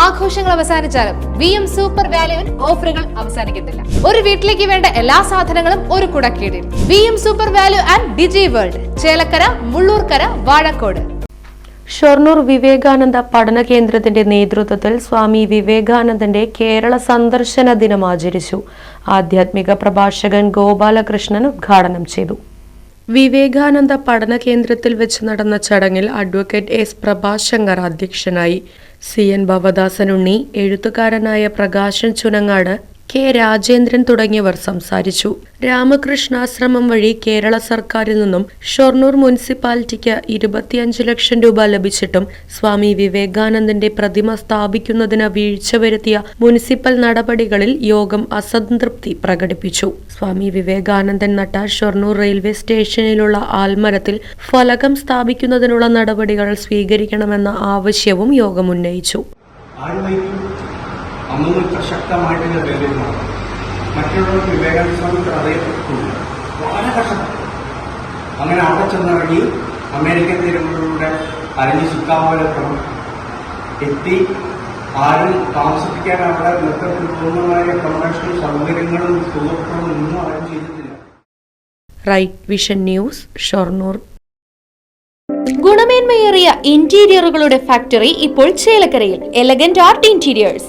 ആഘോഷങ്ങൾ അവസാനിച്ചാലും V M super വാല്യുവിൽ ഓഫറുകൾ അവസാനിക്കുന്നില്ല. ഒരു വീട്ടിലേക്ക് വേണ്ട എല്ലാ സാധനങ്ങളും ഒരു കുടക്കീടിൽ. V M super value and digi world Chelakkara Mullurkara Vazhakode. Shoranur Vivekananda പഠന കേന്ദ്രത്തിന്റെ നേതൃത്വത്തിൽ സ്വാമി വിവേകാനന്ദന്റെ കേരള സന്ദർശന ദിനം ആചരിച്ചു. ആധ്യാത്മിക പ്രഭാഷകൻ ഗോപാലകൃഷ്ണൻ ഉദ്ഘാടനം ചെയ്തു. വിവേകാനന്ദ പഠന കേന്ദ്രത്തിൽ വെച്ച് നടന്ന ചടങ്ങിൽ അഡ്വക്കേറ്റ് എസ് പ്രഭാശങ്കർ അധ്യക്ഷനായി. സി എൻ ഭവദാസൻ ഉണ്ണി എഴുത്തുകാരനായ പ്രകാശൻ ചുനങ്ങാട് കെ രാജേന്ദ്രൻ തുടങ്ങിയവർ സംസാരിച്ചു. രാമകൃഷ്ണാശ്രമം വഴി കേരള സർക്കാരിൽ നിന്നും ഷൊർണൂർ മുനിസിപ്പാലിറ്റിക്ക് ഇരുപത്തിയഞ്ച് ലക്ഷം രൂപ ലഭിച്ചിട്ടും സ്വാമി വിവേകാനന്ദന്റെ പ്രതിമ സ്ഥാപിക്കുന്നതിന് വീഴ്ച വരുത്തിയ മുനിസിപ്പൽ നടപടികളിൽ യോഗം അസംതൃപ്തി പ്രകടിപ്പിച്ചു. സ്വാമി വിവേകാനന്ദൻ നട്ട ഷൊർണൂർ റെയിൽവേ സ്റ്റേഷനിലുള്ള ആൽമരത്തിൽ ഫലകം സ്ഥാപിക്കുന്നതിനുള്ള നടപടികൾ സ്വീകരിക്കണമെന്ന ആവശ്യവും യോഗം ഉന്നയിച്ചു. ആരുമായിട്ടും പ്രശക്തമായിട്ടുള്ള ബന്ധമാണ് മറ്റുള്ളവർക്ക് വിവേകാനന്ദ സ്വാമിക്ക് അറിയപ്പെട്ടിട്ടുണ്ട്. വളരെ കഷ്ടപ്പെട്ടു അങ്ങനെ അവിടെ ചെന്നിറങ്ങി അമേരിക്കൻ തീരങ്ങളിലൂടെ അരഞ്ഞ് ചിക്കാഗോയിലെത്തണം എത്തി ആരും താമസിപ്പിക്കാൻ അവിടെ നിർത്തപ്പെടുന്നതായ കൺവെൻഷണൽ സൗകര്യങ്ങളും സുഹൃത്തുക്കളും ഒന്നും ആരും ചെയ്തിട്ടില്ല. റൈറ്റ് വിഷൻ ന്യൂസ് ഷൊർണൂർ ഗുണമേന്മയേറിയ ഇന്റീരിയറുകളുടെ ഫാക്ടറി ഇപ്പോൾ ചേലക്കരയിൽ. Elegant art interiors